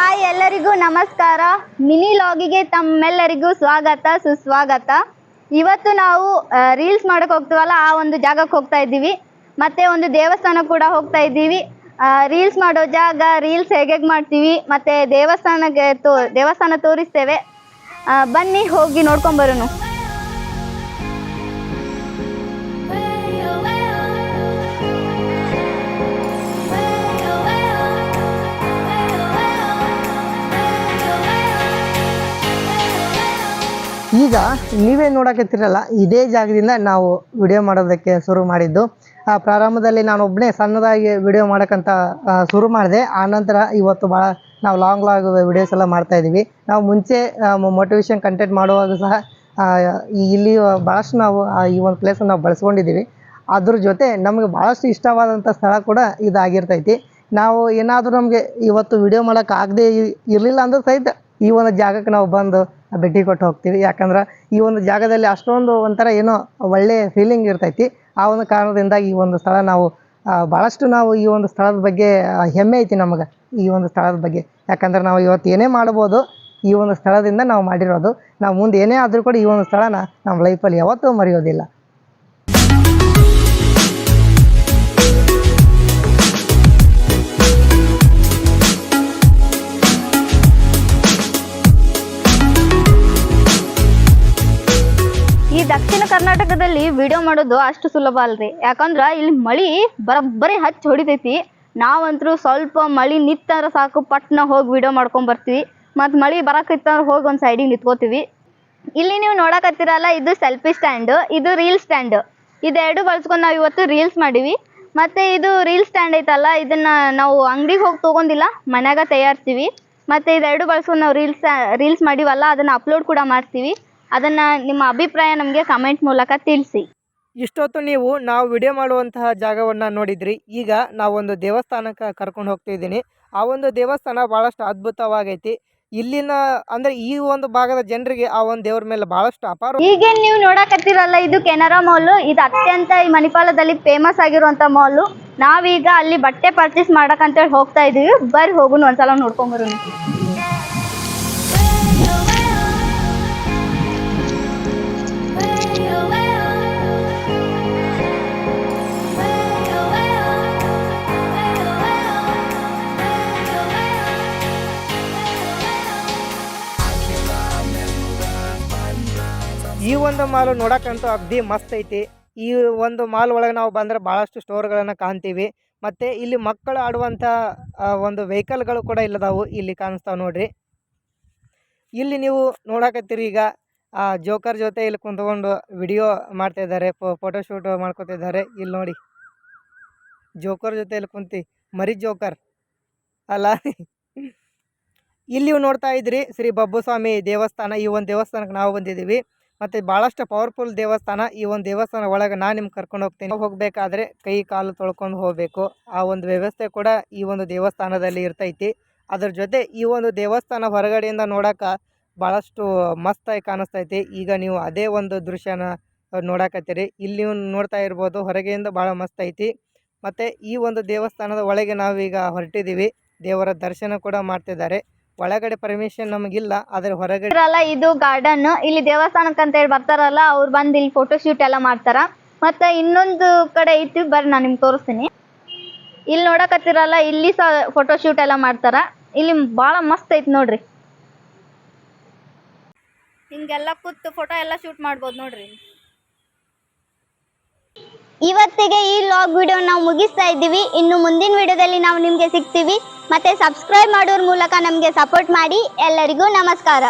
Hi ಎಲ್ಲರಿಗೂ ನಮಸ್ಕಾರ. Mini ಲಾಗಿಗೆ ತಮ್ಮೆಲ್ಲರಿಗೂ ಸ್ವಾಗತ, ಸುಸ್ವಾಗತ. ಇವತ್ತು ನಾವು ರೀಲ್ಸ್ ಮಾಡಕ್ ಹೋಗ್ತೀವಲ್ಲ, ಆ ಒಂದು ಜಾಗಕ್ಕೆ ಹೋಗ್ತಾ ಇದ್ದೀವಿ. ಮತ್ತೆ ಒಂದು ದೇವಸ್ಥಾನ ಕೂಡ ಹೋಗ್ತಾ ಇದ್ದೀವಿ. ರೀಲ್ಸ್ ಮಾಡೋ ಜಾಗ ರೀಲ್ಸ್ ಹೇಗೆ ಮಾಡ್ತೀವಿ, ಮತ್ತೆ ದೇವಸ್ಥಾನಕ್ಕೆ ತೋ, ದೇವಸ್ಥಾನ ತೋರಿಸ್ತೇವೆ. ಬನ್ನಿ, ಹೋಗಿ ನೋಡ್ಕೊಂಬರೋನು ಈಗ ನೀವೇ ನೋಡಕತ್ತಿರಲ್ಲ ಇದೇ ಜಾಗದಿಂದ ನಾವು ವಿಡಿಯೋ ಮಾಡೋದಕ್ಕೆ ಶುರು ಮಾಡಿದ್ದು. ಆ, ಪ್ರಾರಂಭದಲ್ಲಿ ನಾನು ಒಬ್ಬನೇ ಸಣ್ಣದಾಗಿ ವಿಡಿಯೋ ಮಾಡೋಕ್ಕಂತ ಶುರು ಮಾಡಿದೆ. ಆನಂತರ ಇವತ್ತು ಭಾಳ ನಾವು ಲಾಂಗ್ ಲಾಂಗ್ ವಿಡಿಯೋಸ್ ಎಲ್ಲ ಮಾಡ್ತಾ ಇದ್ದೀವಿ. ನಾವು ಮುಂಚೆ ಮೋಟಿವೇಶನ್ ಕಂಟೆಂಟ್ ಮಾಡುವಾಗ ಸಹ ಇಲ್ಲಿ ಭಾಳಷ್ಟು ನಾವು ಈ ಒಂದು ಪ್ಲೇಸನ್ನು ನಾವು ಬಳಸ್ಕೊಂಡಿದ್ದೀವಿ. ಅದ್ರ ಜೊತೆ ನಮಗೆ ಭಾಳಷ್ಟು ಇಷ್ಟವಾದಂಥ ಸ್ಥಳ ಕೂಡ ಇದಾಗಿರ್ತೈತಿ. ನಾವು ಏನಾದರೂ ನಮಗೆ ಇವತ್ತು ವಿಡಿಯೋ ಮಾಡೋಕ್ಕಾಗದೇ ಇರಲಿಲ್ಲ ಅಂದ್ರೆ ಸಹಿತ ಈ ಒಂದು ಜಾಗಕ್ಕೆ ನಾವು ಬಂದು ಭೇಟಿ ಕೊಟ್ಟು ಹೋಗ್ತೀವಿ. ಯಾಕಂದ್ರೆ ಈ ಒಂದು ಜಾಗದಲ್ಲಿ ಅಷ್ಟೊಂದು ಒಂಥರ ಏನೋ ಒಳ್ಳೆ ಫೀಲಿಂಗ್ ಇರ್ತೈತಿ. ಆ ಒಂದು ಕಾರಣದಿಂದ ಈ ಒಂದು ಸ್ಥಳ ನಾವು ಭಾಳಷ್ಟು ನಾವು ಈ ಒಂದು ಸ್ಥಳದ ಬಗ್ಗೆ ಹೆಮ್ಮೆ ಐತಿ ನಮಗೆ ಈ ಒಂದು ಸ್ಥಳದ ಬಗ್ಗೆ. ಯಾಕಂದ್ರೆ ನಾವು ಇವತ್ತು ಏನೇ ಮಾಡ್ಬೋದು, ಈ ಒಂದು ಸ್ಥಳದಿಂದ ನಾವು ಮಾಡಿರೋದು. ನಾವು ಮುಂದೆ ಏನೇ ಆದರೂ ಕೂಡ ಈ ಒಂದು ಸ್ಥಳನ ನಮ್ಮ ಲೈಫಲ್ಲಿ ಯಾವತ್ತೂ ಮರೆಯೋದಿಲ್ಲ. ಈ ದಕ್ಷಿಣ ಕರ್ನಾಟಕದಲ್ಲಿ ವಿಡಿಯೋ ಮಾಡೋದು ಅಷ್ಟು ಸುಲಭ ಅಲ್ರಿ. ಯಾಕಂದ್ರ ಇಲ್ಲಿ ಮಳಿ ಬರಬ್ಬರಿ ಹಚ್ಚಿ ಹೊಡಿತೈತಿ. ನಾವಂತರೂ ಸ್ವಲ್ಪ ಮಳಿ ನಿತ್ತಂದ್ರೆ ಸಾಕು ಪಟ್ನ ಹೋಗಿ ವಿಡಿಯೋ ಮಾಡ್ಕೊಂಡ್ ಬರ್ತೀವಿ. ಮತ್ತು ಮಳಿ ಬರಕತ್ತಂದ್ರೆ ಹೋಗಿ ಒಂದು ಸೈಡಿಗೆ ನಿಂತ್ಕೋತೀವಿ. ಇಲ್ಲಿ ನೀವು ನೋಡಕತ್ತೀರಲ್ಲ, ಇದು ಸೆಲ್ಫಿ ಸ್ಟ್ಯಾಂಡ್ ಇದು ರೀಲ್ ಸ್ಟ್ಯಾಂಡ್ ಇದೆರಡು ಬಳಸ್ಕೊಂಡು ನಾವು ಇವತ್ತು ರೀಲ್ಸ್ ಮಾಡೀವಿ. ಮತ್ತೆ ಇದು ರೀಲ್ ಸ್ಟ್ಯಾಂಡ್ ಐತಲ್ಲ, ಇದನ್ನ ನಾವು ಅಂಗಡಿಗೆ ಹೋಗಿ ತೊಗೊಂಡಿಲ್ಲ, ಮನ್ಯಾಗ ತಯಾರಿಸ್ತೀವಿ ಮತ್ತೆ ಇದೆರಡು ಬಳಸ್ಕೊಂಡು ನಾವು ರೀಲ್ಸ್ ರೀಲ್ಸ್ ಮಾಡೀವಲ್ಲ, ಅದನ್ನ ಅಪ್ಲೋಡ್ ಕೂಡ ಮಾಡ್ತೀವಿ. ಅದನ್ನ ನಿಮ್ಮ ಅಭಿಪ್ರಾಯ ನಮಗೆ ಕಮೆಂಟ್ ಮೂಲಕ ತಿಳಿಸಿ. ಇಷ್ಟೊತ್ತು ನೀವು ನಾವು ವಿಡಿಯೋ ಮಾಡುವಂತಹ ಜಾಗವನ್ನು ನೋಡಿದ್ರಿ. ಈಗ ನಾವೊಂದು ದೇವಸ್ಥಾನಕ್ಕೆ ಕರ್ಕೊಂಡು ಹೋಗ್ತಿದ್ದೀನಿ ಆ ಒಂದು ದೇವಸ್ಥಾನ ಭಾಳಷ್ಟು ಅದ್ಭುತವಾಗೈತಿ. ಇಲ್ಲಿನ ಅಂದ್ರೆ ಈ ಒಂದು ಭಾಗದ ಜನರಿಗೆ ಆ ಒಂದು ದೇವ್ರ ಮೇಲೆ ಬಹಳಷ್ಟು ಅಪಾರ ಈಗ ನೀವು ನೋಡಕತ್ತಿರಲ್ಲ ಇದು ಕೆನರಾ ಮಾಲ್ ಇದು ಅತ್ಯಂತ ಈ ಮಣಿಪಾಲದಲ್ಲಿ ಫೇಮಸ್ ಆಗಿರುವಂತ ಮಾಲ್ ನಾವೀಗ ಅಲ್ಲಿ ಬಟ್ಟೆ ಪರ್ಚೇಸ್ ಮಾಡಕಂತೇಳಿ ಹೋಗ್ತಾ ಇದೀವಿ. ಬರ್ರಿ ಹೋಗುನು ಒಂದ್ಸಲ ನೋಡ್ಕೊಂಬರೋಣ ಈ ಒಂದು ಮಾಲು ನೋಡಕ್ಕಂತೂ ಅಗ್ದಿ ಮಸ್ತ್ ಐತಿ. ಈ ಒಂದು ಮಾಲ್ ಒಳಗೆ ನಾವು ಬಂದ್ರೆ ಭಾಳಷ್ಟು ಸ್ಟೋರ್ಗಳನ್ನು ಕಾಣ್ತೀವಿ. ಮತ್ತು ಇಲ್ಲಿ ಮಕ್ಕಳು ಆಡುವಂಥ ಒಂದು ವೆಹಿಕಲ್ಗಳು ಕೂಡ ಇಲ್ಲದಾವು ಇಲ್ಲಿ ಕಾಣಿಸ್ತಾವೆ ನೋಡ್ರಿ. ಇಲ್ಲಿ ನೀವು ನೋಡಕತ್ತೀರಿ ಈಗ ಜೋಕರ್ ಜೊತೆ ಇಲ್ಲಿ ಕುಂತ್ಕೊಂಡು ವಿಡಿಯೋ ಮಾಡ್ತಾ ಇದ್ದಾರೆ ಫೋಟೋ ಶೂಟ್ ಮಾಡ್ಕೊತಿದ್ದಾರೆ ಇಲ್ಲಿ ನೋಡಿ. ಜೋಕರ್ ಜೊತೆ ಇಲ್ಲಿ ಕುಂತಿ. ಮರಿ ಜೋಕರ್ ಅಲ್ಲ. ಇಲ್ಲಿ ನೋಡ್ತಾ ಇದ್ರಿ ಶ್ರೀ ಬಬ್ಬುಸ್ವಾಮಿ ದೇವಸ್ಥಾನ. ಈ ಒಂದು ದೇವಸ್ಥಾನಕ್ಕೆ ನಾವು ಬಂದಿದ್ದೀವಿ. ಮತ್ತು ಭಾಳಷ್ಟು ಪವರ್ಫುಲ್ ದೇವಸ್ಥಾನ ಈ ಒಂದು ದೇವಸ್ಥಾನ ಒಳಗೆ ನಾನು ನಿಮ್ಗೆ ಕರ್ಕೊಂಡು ಹೋಗ್ತೀನಿ. ಹೋಗಬೇಕಾದ್ರೆ ಕೈ ಕಾಲು ತೊಳ್ಕೊಂಡು ಹೋಗಬೇಕು. ಆ ಒಂದು ವ್ಯವಸ್ಥೆ ಕೂಡ ಈ ಒಂದು ದೇವಸ್ಥಾನದಲ್ಲಿ ಇರ್ತೈತಿ. ಅದ್ರ ಜೊತೆ ಈ ಒಂದು ದೇವಸ್ಥಾನ ಹೊರಗಡೆಯಿಂದ ನೋಡೋಕೆ ಭಾಳಷ್ಟು ಮಸ್ತಾಗಿ ಕಾಣಿಸ್ತೈತಿ. ಈಗ ನೀವು ಅದೇ ಒಂದು ದೃಶ್ಯನ ನೋಡಕತ್ತೀರಿ. ಇಲ್ಲಿ ನೋಡ್ತಾ ಇರ್ಬೋದು ಹೊರಗೆಯಿಂದ ಭಾಳ ಮಸ್ತ್ ಐತಿ ಮತ್ತು ಈ ಒಂದು ದೇವಸ್ಥಾನದ ಒಳಗೆ ನಾವೀಗ ಹೊರಟಿದ್ದೀವಿ. ದೇವರ ದರ್ಶನ ಕೂಡ ಮಾಡ್ತಿದ್ದಾರೆ. ಒಳಗಡೆ ಪರ್ಮಿಷನ್ ನಮಗಿಲ್ಲ ಆದ್ರೆ ಹೊರಗಡೆ ಇರಲ್ಲ ಇದು ಗಾರ್ಡನ್ ಇಲ್ಲಿ ದೇವಸ್ಥಾನಕ್ಕೆ ಅಂತ ಹೇಳಿ ಬರ್ತಾರಲ್ಲ ಅವ್ರು ಬಂದು ಇಲ್ಲಿ ಫೋಟೋ ಶೂಟ್ ಎಲ್ಲ ಮಾಡ್ತಾರ. ಮತ್ತೆ ಇನ್ನೊಂದು ಕಡೆ ಐತಿ ಬರ್ರಿ ನಾನು ನಿಮ್ಗೆ ತೋರಿಸ್ತೀನಿ. ಇಲ್ಲಿ ನೋಡಕತ್ತಿರಲ್ಲ ಇಲ್ಲಿ ಸಹ ಫೋಟೋ ಶೂಟ್ ಎಲ್ಲ ಮಾಡ್ತಾರ. ಇಲ್ಲಿ ಬಹಳ ಮಸ್ತ್ ಐತಿ ನೋಡ್ರಿ. ಹಿಂಗೆಲ್ಲ ಕೂತು ಫೋಟೋ ಎಲ್ಲ ಶೂಟ್ ಮಾಡ್ಬೋದು ನೋಡ್ರಿ. ಇವತ್ತಿಗೆ ಈ ಲಾಗ್ ವಿಡಿಯೋ ನಾವು ಮುಗಿಸ್ತಾ ಇದ್ದೀವಿ. ಇನ್ನು ಮುಂದಿನ ವಿಡಿಯೋದಲ್ಲಿ ನಾವು ನಿಮಗೆ ಸಿಗ್ತೀವಿ. ಮತ್ತೆ ಸಬ್ಸ್ಕ್ರೈಬ್ ಮಾಡೋರ ಮೂಲಕ ನಮಗೆ ಸಪೋರ್ಟ್ ಮಾಡಿ ಎಲ್ಲರಿಗೂ ನಮಸ್ಕಾರ.